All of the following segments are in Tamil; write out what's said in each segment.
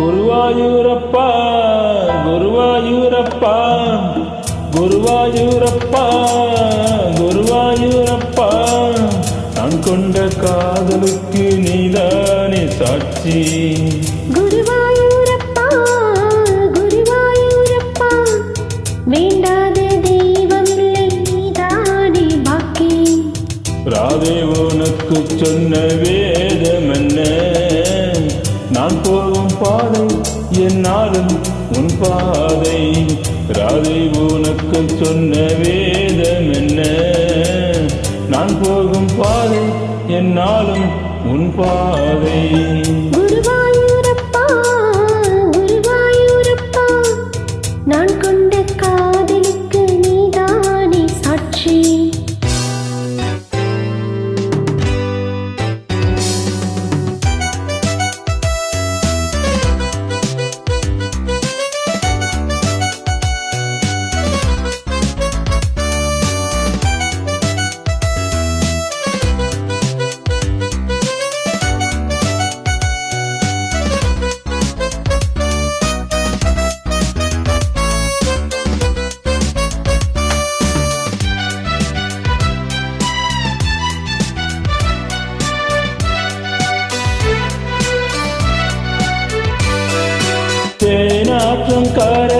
குருவாயூரப்பா குருவாயூரப்பா குருவாயூரப்பா குருவாயூரப்பா. நான் கொண்ட காதலுக்கு நீதானே சாட்சி. குருவாயூரப்பா குருவாயூரப்பா. வேண்டாத தெய்வம் நீதானே பாக்கி. ராதே உனக்கு சொன்ன வேதம் என்ன? நான் பாதை என்னாலும் உன் பாதை. ராதை உனக்கு சொன்ன வேதம் என்ன? நான் போகும் பாதை என்னாலும் உன் பாதை. कर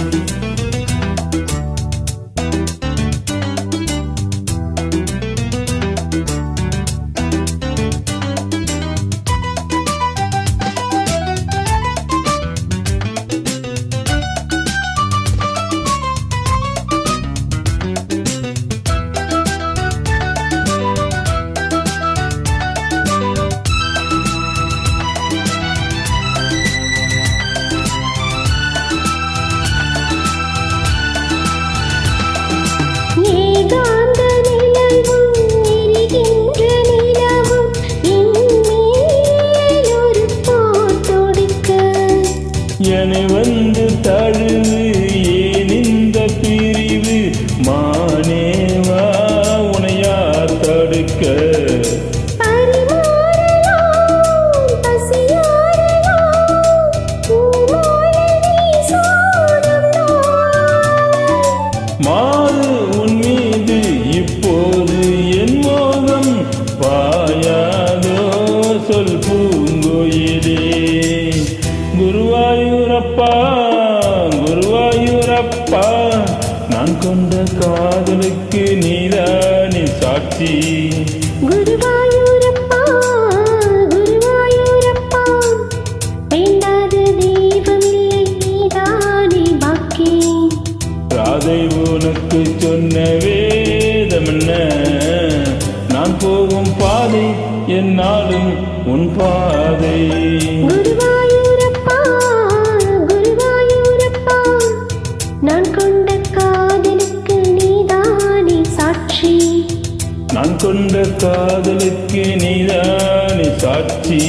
என்னை வந்து தழுவு ஏன் இந்த பிரிவு? மானேவா உனையார் தடுக்க காதலுக்கு நீதானே சாட்சி. குருவாயூரப்பா குருவாயூரப்பா. வேண்டாத தெய்வமில்லை நீதானே பாக்கி. ராதை உனக்கு சொன்ன வேதம் என்ன? நான் போகும் பாதை என்னாலும் உன் பாதை. நான் கொண்ட காதலுக்கு நீதானி சாட்சி.